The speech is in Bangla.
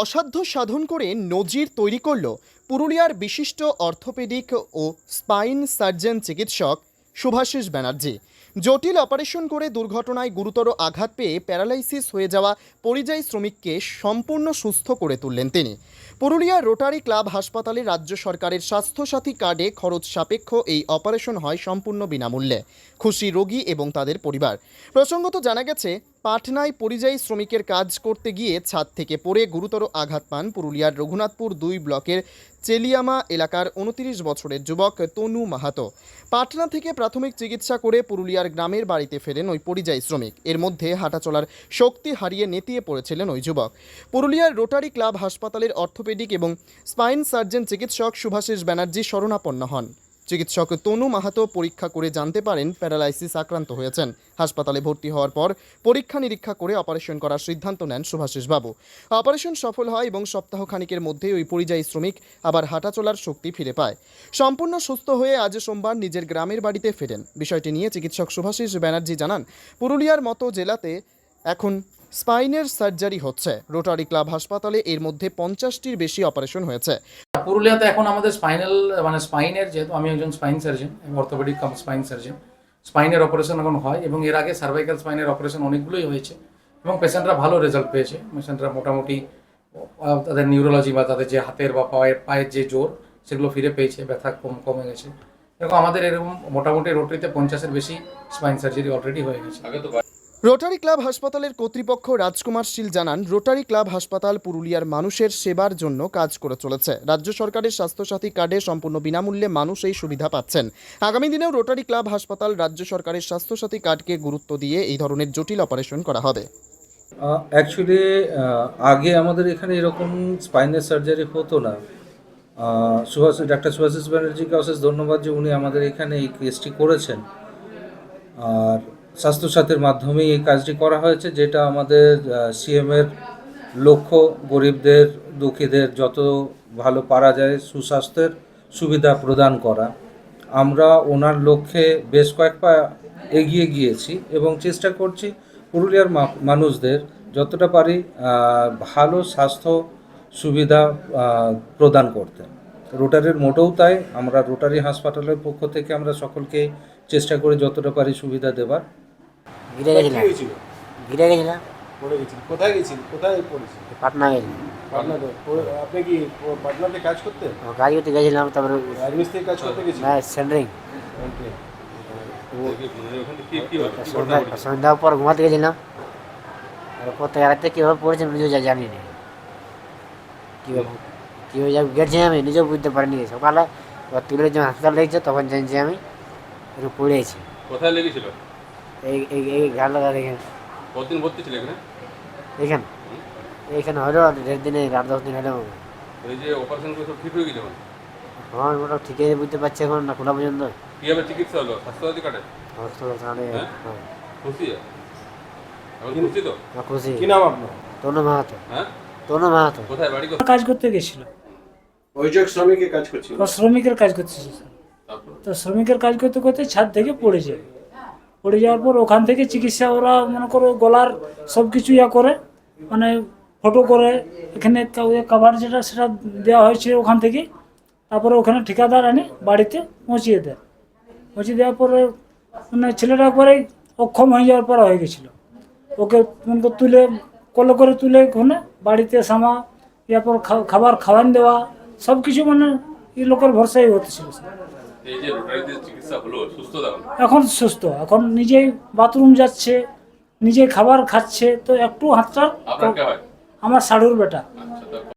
অসাধ্য সাধন করে নজির তৈরি করল পুরুলিয়ার বিশিষ্ট অর্থোপেডিক ও স্পাইন সার্জন চিকিৎসক শুভাশিস ব্যানার্জি। জটিল অপারেশন করে দুর্ঘটনায় গুরুতর আঘাত পেয়ে প্যারালাইসিস হয়ে যাওয়া পরিযায়ী শ্রমিককে সম্পূর্ণ সুস্থ করে তুললেন তিনি। পুরুলিয়ার রোটারি ক্লাব হাসপাতালে রাজ্য সরকারের স্বাস্থ্যসাথী কার্ডে খরচ সাপেক্ষ এই অপারেশন হয় সম্পূর্ণ বিনামূল্যে। খুশি রোগী এবং তাদের পরিবার। প্রসঙ্গত জানা গেছে পাটনায় পরিযায়ী শ্রমিকের কাজ করতে গিয়ে ছাদ থেকে পড়ে গুরুতর আঘাত পান পুরুলিয়ার রঘুনাথপুর দুই ব্লকের চেলিয়ামা এলাকার উনত্রিশ বছরের যুবক তনু মাহাতো। পাটনা থেকে প্রাথমিক চিকিৎসা করে পুরুলিয়ার গ্রামের বাড়িতে ফেরেন ওই পরিযায়ী শ্রমিক। এর মধ্যে হাঁটাচলার শক্তি হারিয়ে নেতিয়ে পড়েছিলেন ওই যুবক। পুরুলিয়ার রোটারি ক্লাব হাসপাতালের অর্থোপেডিক এবং স্পাইন সার্জন চিকিৎসক শুভাশিস ব্যানার্জি শরণাপন্ন হন। চিকিৎসক তনু মাহাতো পরীক্ষা করে জানতে পারেন প্যারালাইসিস আক্রান্ত হয়েছেন। হাসপাতালে ভর্তি হওয়ার পর পরীক্ষা নিরীক্ষা করে অপারেশন করার সিদ্ধান্ত নেন শুভাশিস বাবু। অপারেশন সফল হয় এবং সপ্তাহ খানিকের মধ্যে ওই পরিযায়ী শ্রমিক আবার হাঁটাচলার শক্তি ফিরে পায়। সম্পূর্ণ সুস্থ হয়ে আজ সোমবার নিজের গ্রামের বাড়িতে ফেরেন। বিষয়টি নিয়ে চিকিৎসক শুভাশিস ব্যানার্জি জানান, পুরুলিয়ার মতো জেলাতে এখন স্পাইনের সার্জারি হচ্ছে। রোটারি ক্লাব হাসপাতালে এর মধ্যে পঞ্চাশটির বেশি অপারেশন হয়েছে। পুরুলিয়াতে এখন আমাদের স্পাইনাল মানে স্পাইনের যেহেতু আমি একজন spine surgeon orthopaedic cum spine surgeon স্পাইনের operation এখন হয় এবং এর আগে সার্ভাইকাল স্পাইনের অপারেশন অনেকগুলোই হয়েছে এবং পেশেন্টরা ভালো রেজাল্ট পেয়েছে। পেশেন্টরা মোটামুটি তাদের নিউরোলজি বা তাদের যে হাতের বা পায়ের পায়ের যে জোর সেগুলো ফিরে পেয়েছে ব্যথা কম কমে গেছে। এরকম আমাদের এরকম মোটামুটি রোটারিতে পঞ্চাশের বেশি স্পাইন সার্জারি অলরেডি হয়ে গেছে। রোটারি ক্লাব হাসপাতালের কর্তৃপক্ষ রাজকুমার শীল জানান, রোটারি ক্লাব হাসপাতাল পুরুলিয়ার মানুষের সেবার জন্য কাজ করে চলেছে। রাজ্য সরকারের স্বাস্থ্যসাথী কার্ডে সম্পূর্ণ বিনামূল্যে মানুষ এই সুবিধা পাচ্ছেন। আগামী দিনেও রোটারি ক্লাব হাসপাতাল রাজ্য সরকারের স্বাস্থ্যসাথী কার্ডকে গুরুত্ব দিয়ে এই ধরনের জটিল অপারেশন করা হবে। অ্যাকচুয়ালি আগে আমাদের এখানে এরকম স্পাইনাল সার্জারি হতো না। সুভাষ, ডাক্তার সুভাষিস ব্যানার্জিকে অশেষ ধন্যবাদ যে উনি আমাদের এখানে এই কেসটি করেছেন। আর স্বাস্থ্যসাথীর মাধ্যমেই এই কাজটি করা হয়েছে, যেটা আমাদের সিএমের লক্ষ্য গরিবদের, দুঃখীদের যত ভালো পারা যায় সুস্বাস্থ্যের সুবিধা প্রদান করা। আমরা ওনার লক্ষ্যে বেশ কয়েক পা এগিয়ে গিয়েছি এবং চেষ্টা করছি পুরুলিয়ার মানুষদের যতটা পারি ভালো স্বাস্থ্য সুবিধা প্রদান করতে। রোটারির মোটেও তাই, আমরা রোটারি হাসপাতালের পক্ষ থেকে আমরা সকলকে চেষ্টা করি যতটা পারি সুবিধা দেবার। ঘিরে গেছিলাম হয়েছিল ঘিরে গেছিলাম পড়ে গেছিল কোথায় গেছিল কোথায় পড়েছিল? পাটনা গেছিলাম পাটনাতে? প- আপনি কি প- পাটনাতে কাজ করতেন? ও কাজ করতে গেছিলাম তারপরে রাজমিস্ত্রি কাজ করতে গেছিলেন হ্যাঁ সেন্টারিং। Okay. সন্ধ্যা সন্ধ্যার পর ঘুমাতে গেছিলাম। আর কোথায় রাতে কীভাবে পড়েছে আমি নিজেও যা- জানি না। কীভাবে কীভাবে যা গেছি আমি নিজেও বুঝতে পারিনি। সকালে এবার তুলে যখন হাসপাতাল লেগেছে তখন জানছি আমি একটু পড়েছি কোথায় লেগেছিল? এই এই এখানে কতদিন ভর্তি ছিল এখানে? এখানে। এইখানে হলো দেড় দিনে আট দশ দিন হলো এই যে অপারেশন করে সব ঠিক হয়ে গেছে হ্যাঁ মোটা ঠিকই বুঝতে পারছি এখন না খোলা পর্যন্ত। কীভাবে চিকিৎসা হলো? স্বাস্থ্যসাথী কার্ডে? হসপিটাল তাহলে হ্যাঁ? হ্যাঁ। খুশি? খুশি তো? খুশি। কি নাম আপনার? তনু মাহাতো। হ্যাঁ? তনু মাহাতো। কোথায় বাড়ি কাজ করতে গেছিল। শ্রমিকের কাজ করছিল। শ্রমিকের কাজ তো শ্রমিকের কাজ করতে করতে ছাদ থেকে পড়ে যায়। পড়ে যাওয়ার পর ওখান থেকে চিকিৎসা ওরা মনে করো গলার সব কিছু ইয়া করে মানে ফটো করে, এখানে কাভার যেটা সেটা দেওয়া হয়েছে ওখান থেকে, তারপরে ওখানে ঠিকাদার আনে বাড়িতে পৌঁছিয়ে দেয় পৌঁছে দেওয়ার পরে মানে ছেলেটা একবারে অক্ষম হয়ে যাওয়ার পর হয়ে গেছিল ওকে মনে করো তুলে, কলে করে তুলে ওখানে বাড়িতে সামা ইয়ারপর খাবার খাওয়ান দেওয়া সব কিছু মানে এই লোকের ভরসাই হতেছিল। এই যে রোটারিতে চিকিৎসা হলো সুস্থ এখন সুস্থ এখন নিজেই বাথরুম যাচ্ছে নিজে খাবার খাচ্ছে তো একটু হাতটা আমার সাড়ুর বেটা। আচ্ছা